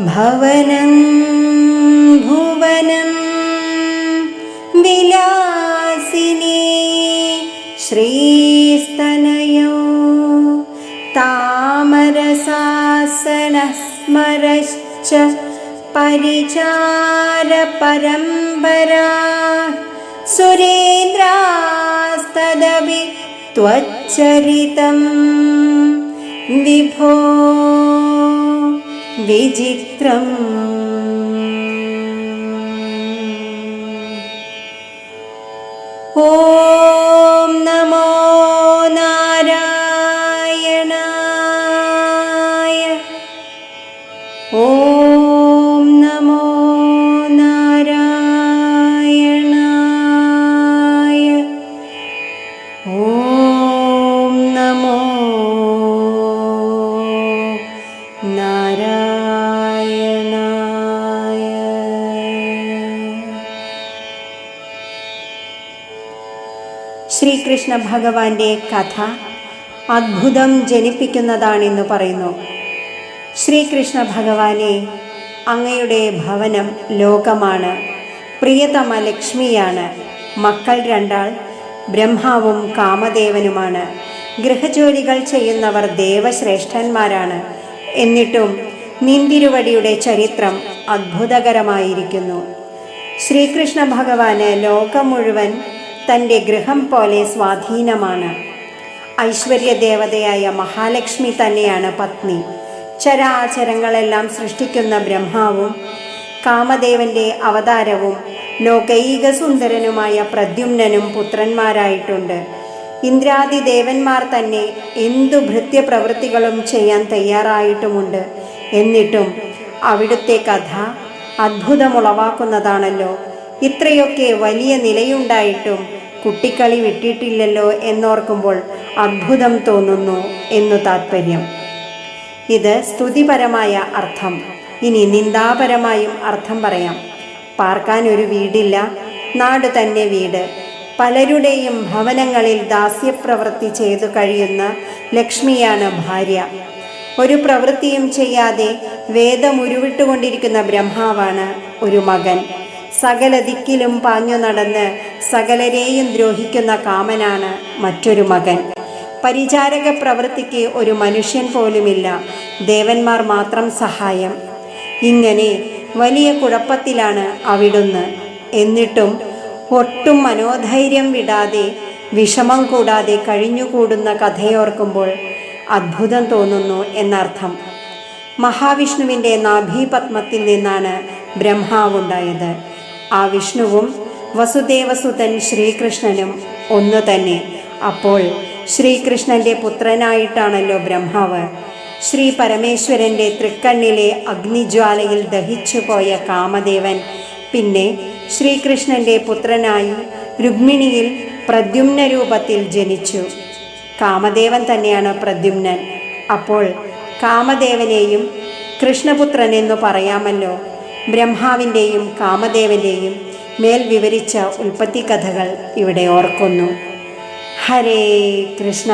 भवनं भुवनं विलासिने श्रीस्तनयो। तामरसासन स्मरश्च परिचारपरम्परा। सुरेन्द्रास्तदपि त्वच्चरितं विभो विचित्रम्। हो ശ്രീകൃഷ്ണ ഭഗവാന്റെ കഥ അത്ഭുതം ജനിപ്പിക്കുന്നതാണെന്ന് പറയുന്നു. ശ്രീകൃഷ്ണ ഭഗവാനെ അങ്ങയുടെ ഭവനം ലോകമാണ്. പ്രിയതമ ലക്ഷ്മിയാണ്. മക്കൾ രണ്ടാൾ ബ്രഹ്മാവും കാമദേവനുമാണ്. ഗൃഹജോലികൾ ചെയ്യുന്നവർ ദേവശ്രേഷ്ഠന്മാരാണ്. എന്നിട്ടും നിന്തിരുവടിയുടെ ചരിത്രം അത്ഭുതകരമായിരിക്കുന്നു. ശ്രീകൃഷ്ണ ഭഗവാന് ലോകം മുഴുവൻ തന്റെ ഗൃഹം പോലെ സ്വാധീനമാണ്. ഐശ്വര്യദേവതയായ മഹാലക്ഷ്മി തന്നെയാണ് പത്നി. ചരാചരങ്ങളെല്ലാം സൃഷ്ടിക്കുന്ന ബ്രഹ്മാവും കാമദേവന്റെ അവതാരവും ലോകൈക സുന്ദരനുമായ പുത്രന്മാരായിട്ടുണ്ട്. ഇന്ദ്രാദി ദേവന്മാർ തന്നെ എന്തു ഭൃത്യപ്രവൃത്തികളും ചെയ്യാൻ തയ്യാറായിട്ടുമുണ്ട്. എന്നിട്ടും അവിടുത്തെ കഥ അത്ഭുതമുളവാക്കുന്നതാണല്ലോ ഇത്രയൊക്കെ വലിയ നിലയുണ്ടായിട്ടും കുട്ടിക്കളി വിട്ടിട്ടില്ലല്ലോ എന്നോർക്കുമ്പോൾ അത്ഭുതം തോന്നുന്നു എന്നു താത്പര്യം. ഇത് സ്തുതിപരമായ അർത്ഥം. ഇനി നിന്ദാപരമായും അർത്ഥം പറയാം. പാർക്കാൻ ഒരു വീടില്ല നാട് തന്നെ വീട്. പലരുടെയും ഭവനങ്ങളിൽ ദാസ്യപ്രവൃത്തി ചെയ്തു കഴിയുന്ന ലക്ഷ്മിയാണ് ഭാര്യ. ഒരു പ്രവൃത്തിയും ചെയ്യാതെ വേദമുരുവിട്ടുകൊണ്ടിരിക്കുന്ന ബ്രഹ്മാവാണ് ഒരു മകൻ. സകല ദിക്കിലും പാഞ്ഞു നടന്ന് സകലരെയും ദ്രോഹിക്കുന്ന കാമനാണ് മറ്റൊരു മകൻ. പരിചാരക പ്രവൃത്തിക്ക് ഒരു മനുഷ്യൻ പോലുമില്ല. ദേവന്മാർ മാത്രം സഹായം. ഇങ്ങനെ വലിയ കുഴപ്പത്തിലാണ് അവിടുന്ന്. എന്നിട്ടും ഒട്ടും മനോധൈര്യം വിടാതെ വിഷമം കൂടാതെ കഴിഞ്ഞുകൂടുന്ന കഥയോർക്കുമ്പോൾ അത്ഭുതം തോന്നുന്നു എന്നർത്ഥം. മഹാവിഷ്ണുവിന്റെ നാഭീപത്മത്തിൽ നിന്നാണ് ബ്രഹ്മാവുണ്ടായത്. ആ വിഷ്ണുവും വസുദേവസുതൻ ശ്രീകൃഷ്ണനും ഒന്നു തന്നെ. അപ്പോൾ ശ്രീകൃഷ്ണന്റെ പുത്രനായിട്ടാണല്ലോ ബ്രഹ്മാവ്. ശ്രീ പരമേശ്വരന്റെ തൃക്കണ്ണിലെ അഗ്നിജ്വാലയിൽ ദഹിച്ചുപോയ കാമദേവൻ പിന്നെ ശ്രീകൃഷ്ണന്റെ പുത്രനായി രുക്മിണിയിൽ പ്രദ്യുമ്ന രൂപത്തിൽ ജനിച്ചു. കാമദേവൻ തന്നെയാണ് പ്രദ്യുമ്നൻ. അപ്പോൾ കാമദേവനെയും കൃഷ്ണപുത്രൻ എന്നു പറയാമല്ലോ. ബ്രഹ്മാവിന്റെയും കാമദേവന്റെയും മേൽ വിവരിച്ച ഉൽപ്പത്തി കഥകൾ ഇവിടെ ഓർക്കുന്നു. ഹരേ കൃഷ്ണ.